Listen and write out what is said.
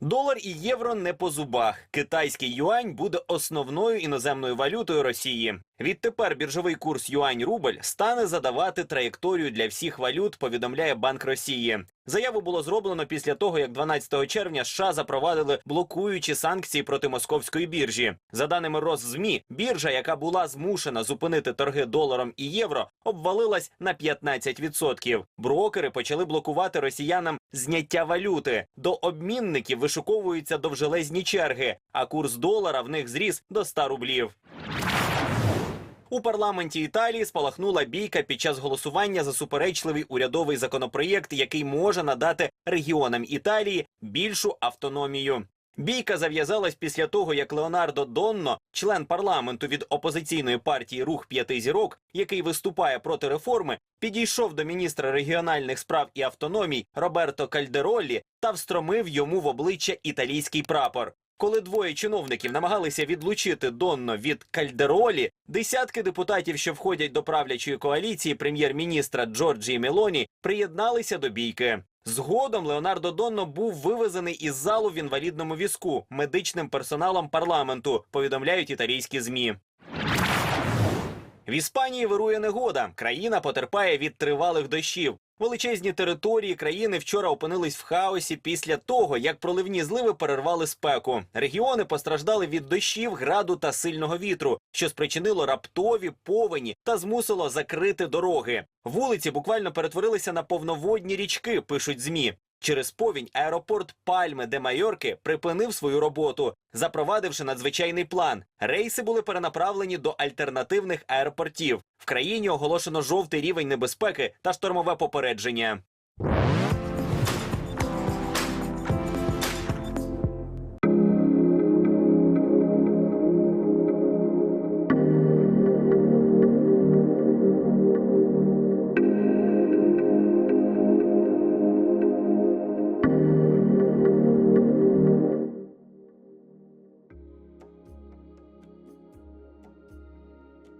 Долар і євро не по зубах. Китайський юань буде основною іноземною валютою Росії. Відтепер біржовий курс юань-рубль стане задавати траєкторію для всіх валют. Повідомляє Банк Росії. Заяву було зроблено після того, як 12 червня США запровадили блокуючі санкції проти московської біржі. За даними Роззмі, біржа, яка була змушена зупинити торги доларом і євро, обвалилась на 15%. Брокери почали блокувати росіянам зняття валюти. До обмінників вишуковуються довжелезні черги, а курс долара в них зріс до 100 рублів. У парламенті Італії спалахнула бійка під час голосування за суперечливий урядовий законопроєкт, який може надати регіонам Італії більшу автономію. Бійка зав'язалась після того, як Леонардо Донно, член парламенту від опозиційної партії Рух п'яти зірок, який виступає проти реформи, підійшов до міністра регіональних справ і автономій Роберто Кальдероллі та встромив йому в обличчя італійський прапор. Коли двоє чиновників намагалися відлучити Донно від Кальдеролі, десятки депутатів, що входять до правлячої коаліції прем'єр-міністра Джорджії Мелоні, приєдналися до бійки. Згодом Леонардо Донно був вивезений із залу в інвалідному візку медичним персоналом парламенту, повідомляють італійські змі. В Іспанії вирує негода. Країна потерпає від тривалих дощів. Величезні території країни вчора опинились в хаосі після того, як проливні зливи перервали спеку. Регіони постраждали від дощів, граду та сильного вітру, що спричинило раптові повені та змусило закрити дороги. Вулиці буквально перетворилися на повноводні річки, пишуть змі. Через повінь аеропорт Пальми де Майорки припинив свою роботу, запровадивши надзвичайний план. Рейси були перенаправлені до альтернативних аеропортів. В країні оголошено жовтий рівень небезпеки та штормове попередження.